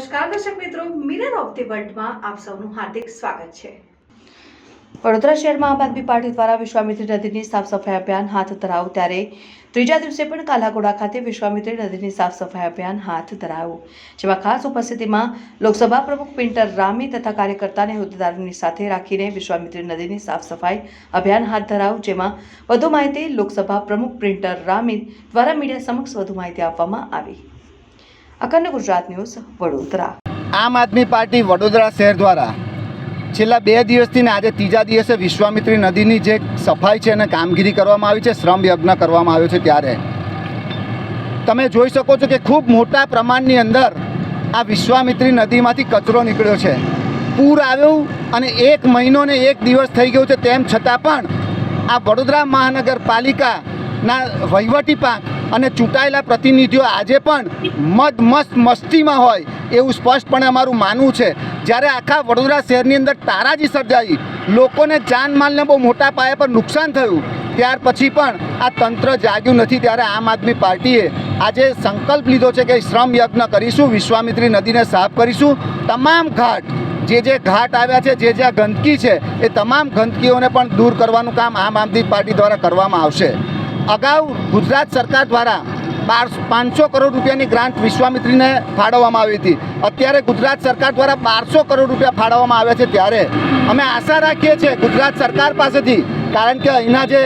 નમસ્કાર, દર્શક મિત્રો. મિરર ઓફ ધી વર્લ્ડમાં આપ સૌનું હાર્દિક સ્વાગત છે. વડોદરા શહેરમાં આમ આદમી પાર્ટી દ્વારા વિશ્વામિત્રી નદીની સાફ સફાઈ અભિયાન હાથ ધરાવું ત્યારે ત્રીજા દિવસે પણ કાલાઘોડા ખાતે વિશ્વામિત્રી નદીની સાફ સફાઈ અભિયાન હાથ ધરાયું, જેમાં ખાસ ઉપસ્થિતિમાં લોકસભા પ્રમુખ પિન્ટર રામી તથા કાર્યકર્તાને હોદ્દેદારોની સાથે રાખીને વિશ્વામિત્રી નદીની સાફ સફાઈ અભિયાન હાથ ધરાયું, જેમાં વધુ માહિતી લોકસભા પ્રમુખ પ્રિન્ટર રામી દ્વારા મીડિયા સમક્ષ વધુ માહિતી આપવામાં આવી. અખંડ ગુજરાત ન્યૂઝ વડોદરા. આમ આદમી પાર્ટી વડોદરા શહેર દ્વારા છેલ્લા બે દિવસથી ને આજે ત્રીજા દિવસે વિશ્વામિત્રી નદીની જે સફાઈ છે અને કામગીરી કરવામાં આવી છે, શ્રમ યજ્ઞ કરવામાં આવ્યો છે ત્યારે. તમે જોઈ શકો છો કે ખૂબ મોટા પ્રમાણની અંદર આ વિશ્વામિત્રી નદીમાંથી કચરો નીકળ્યો છે. પૂર આવ્યું અને એક મહિનો ને એક દિવસ થઈ ગયો છે, તેમ છતાં પણ આ વડોદરા મહાનગરપાલિકાના વહીવટી પાંખ અને ચૂંટાયેલા પ્રતિનિધિઓ આજે પણ મદ મસ્ત મસ્તીમાં હોય એવું સ્પષ્ટપણે અમારું માનવું છે. જ્યારે આખા વડોદરા શહેરની અંદર તારાજી સર્જાઈ, લોકોને જાનમાલને બહુ મોટા પાયા પર નુકસાન થયું. ત્યાર પછી પણ આ તંત્ર જાગ્યું નથી. ત્યારે આમ આદમી પાર્ટીએ આજે સંકલ્પ લીધો છે કે શ્રમ યજ્ઞ કરીશું, વિશ્વામિત્રી નદીને સાફ કરીશું. તમામ ઘાટ, જે જે ઘાટ આવ્યા છે, જે જ્યાં ગંદકી છે, એ તમામ ગંદકીઓને પણ દૂર કરવાનું કામ આમ આદમી પાર્ટી દ્વારા કરવામાં આવશે. અગાઉ ગુજરાત સરકાર દ્વારા બાર પાંચસો કરોડ રૂપિયાની ગ્રાન્ટ વિશ્વામિત્રીને ફાળવવામાં આવી હતી. અત્યારે ગુજરાત સરકાર દ્વારા બારસો કરોડ રૂપિયા ફાળવવામાં આવ્યા છે ત્યારે અમે આશા રાખીએ છીએ ગુજરાત સરકાર પાસેથી, કારણ કે અહીંના જે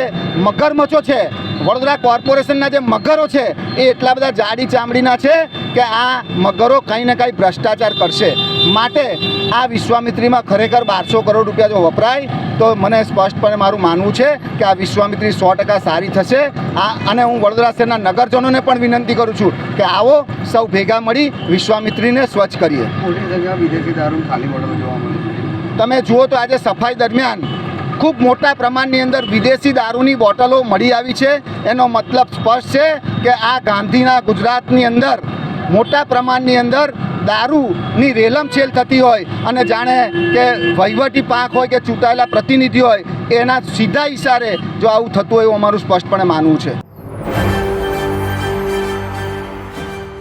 મગરમચ્છો છે, વડોદરા કોર્પોરેશનના જે મગરો છે, એ એટલા બધા જાડી ચામડીના છે કે આ મગરો કંઈ ને કંઈ ભ્રષ્ટાચાર કરશે. માટે આ વિશ્વામિત્રીમાં ખરેખર બારસો કરોડ રૂપિયા જો વપરાય તો મને સ્પષ્ટપણે મારું માનવું છે કે આ વિશ્વામિત્રી સો ટકા સારી થશે. આ અને હું વડોદરા શહેરના નગરજનોને પણ વિનંતી કરું છું કે આવો સૌ ભેગા મળી વિશ્વામિત્રીને સ્વચ્છ કરીએ. તમે જુઓ તો આજે સફાઈ દરમિયાન ખૂબ મોટા પ્રમાણની અંદર વિદેશી દારૂની બોટલો મળી આવી છે. એનો મતલબ સ્પષ્ટ છે કે આ ગાંધીના ગુજરાતની અંદર મોટા પ્રમાણની અંદર દારૂની રેલમછેલ થતી હોય અને જાણે કે વહીવટી પાંખ હોય કે ચૂંટાયેલા પ્રતિનિધિ હોય, એના સીધા ઇશારે જો આવું થતું હોય એવું અમારું સ્પષ્ટપણે માનવું છે.